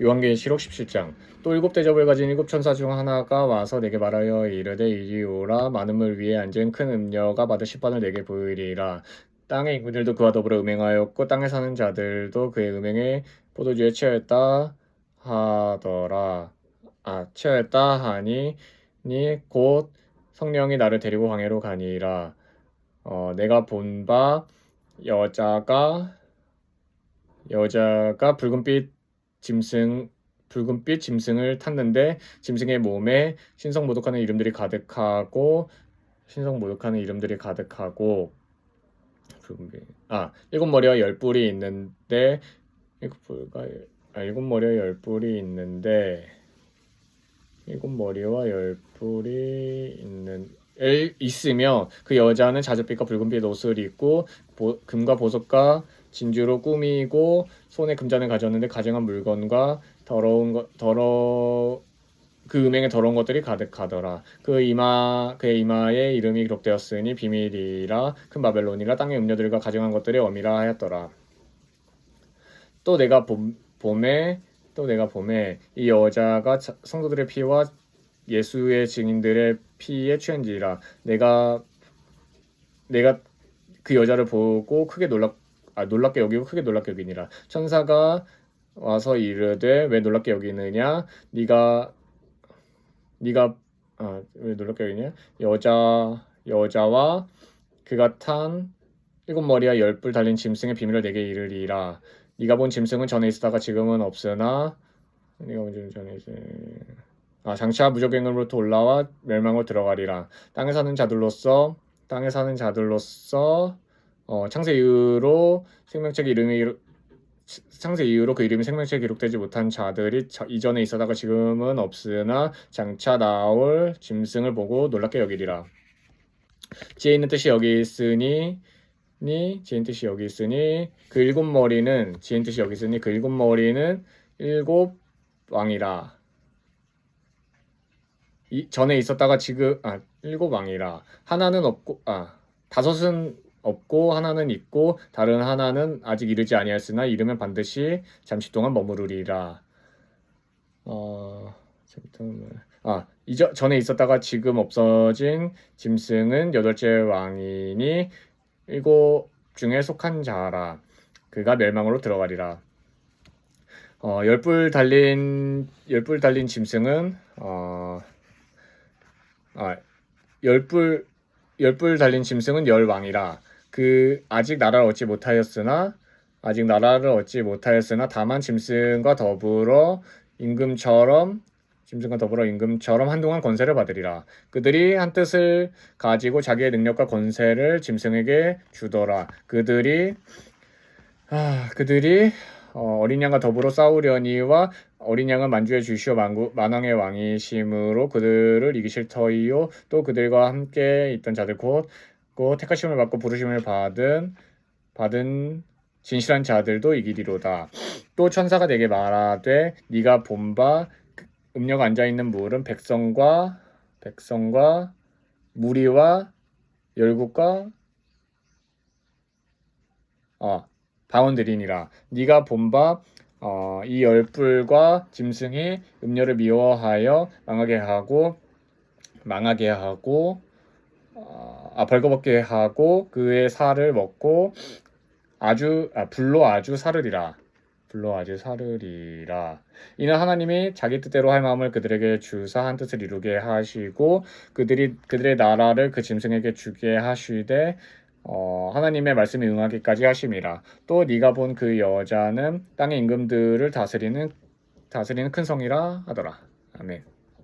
요한계시록 17장. 또 일곱 대접을 가진 일곱 천사 중 하나가 와서 내게 말하여 이르되 이리 오라. 많음을 위해 앉은 큰 음녀가 받을 십반을 내게 보이리라. 땅의 인구들도 그와 더불어 음행하였고 땅에 사는 자들도 그의 음행에 포도주에 취하였다 하더라. 아 취하였다 하니 니곧 성령이 나를 데리고 광야로 가니라. 어 내가 본 바 여자가 여자가 붉은빛 짐승 붉은빛 짐승을 탔는데 짐승의 몸에 신성 모독하는 이름들이 가득하고 신성 모독하는 이름들이 가득하고 붉은빛 아 일곱 머리와 열 뿔이 있는데 일곱 뿔과 열- 아 일곱 머리와 열 뿔이 있는데 일곱 머리와 열 뿔이 있는 에 있으며 그 여자는 자줏빛과 붉은빛 옷을 입고 보- 금과 보석과 진주로 꾸미고 손에 금잔을 가졌는데 가증한 물건과 더러운 것 더러 그 음행에 더러운 것들이 가득하더라. 그 이마 그의 이마에 이름이 기록되었으니 비밀이라 큰 바벨론이라 땅의 음녀들과 가증한 것들의 어미라 하였더라. 또 내가 봄, 봄에 또 내가 봄에 이 여자가 자- 성도들의 피와 예수의 증인들의 피에 취한지라 내가 내가 그 여자를 보고 크게 놀라 아 놀랍게 여기고 크게 놀랍게 여기니라. 천사가 와서 이르되 왜 놀랍게 여기느냐? 네가 네가 아 왜 놀랍게 여기냐? 여자 여자와 그가 탄 일곱 머리와 열 뿔 달린 짐승의 비밀을 내게 이르리라. 네가 본 짐승은 전에 있었다가 지금은 없으나 네가 본 짐승은 전에 있으 아 장차 무적행으로부터 올라와 멸망으로 들어가리라 땅에 사는 자들로서 땅에 사는 자들로서 어, 창세 이후로 생명책 이름이 창세 이후로 그 이름이 생명책에 기록되지 못한 자들이 자- 이전에 있었다가 지금은 없으나 장차 나올 짐승을 보고 놀랍게 여기리라. 지혜 있는 뜻이 여기 있으니 니 지혜 뜻이 여기 있으니 그 일곱 머리는 지혜 뜻이 여기 있으니 그 일곱 머리는 일곱 왕이라. 이, 전에 있었다가 지금 아 일곱 왕이라 하나는 없고 아 다섯은 없고 하나는 있고 다른 하나는 아직 이르지 아니하였으나 이르면 반드시 잠시 동안 머무르리라. 어 잠깐만 아 이전 전에 있었다가 지금 없어진 짐승은 여덟째 왕이니 일곱 중에 속한 자라. 그가 멸망으로 들어가리라. 어 열불 달린 열불 달린 짐승은 어 아, 열불 열불 달린 짐승은 열 왕이라. 그 아직 나라를 얻지 못하였으나 아직 나라를 얻지 못하였으나 다만 짐승과 더불어 임금처럼 짐승과 더불어 임금처럼 한동안 권세를 받으리라. 그들이 한 뜻을 가지고 자기의 능력과 권세를 짐승에게 주더라. 그들이 아 그들이 어, 어린 양과 더불어 싸우려니와 어린 양은 만주의 주시오 만구, 만왕의 왕이심으로 그들을 이기실 터이요 또 그들과 함께 있던 자들 곧, 곧 택하심을 받고 부르심을 받은 받은 진실한 자들도 이기리로다. 또 천사가 내게 말하되 네가 본바 음녀가 앉아 있는 물은 백성과 백성과 무리와 열국과 어 바원들이니라. 네가 본바 어, 이 열불과 짐승이 음료를 미워하여 망하게 하고 망하게 하고 어, 아 벌거벗게 하고 그의 살을 먹고 아주 아, 불로 아주 사르리라 불로 아주 사르리라 이는 하나님이 자기 뜻대로 할 마음을 그들에게 주사 한 뜻을 이루게 하시고 그들이 그들의 나라를 그 짐승에게 주게 하시되 어, 하나님의 말씀에 응하기까지 하심이라. 또 네가 본 그 여자는 땅의 임금들을 다스리는 다스리는 큰 성이라 하더라. 아멘.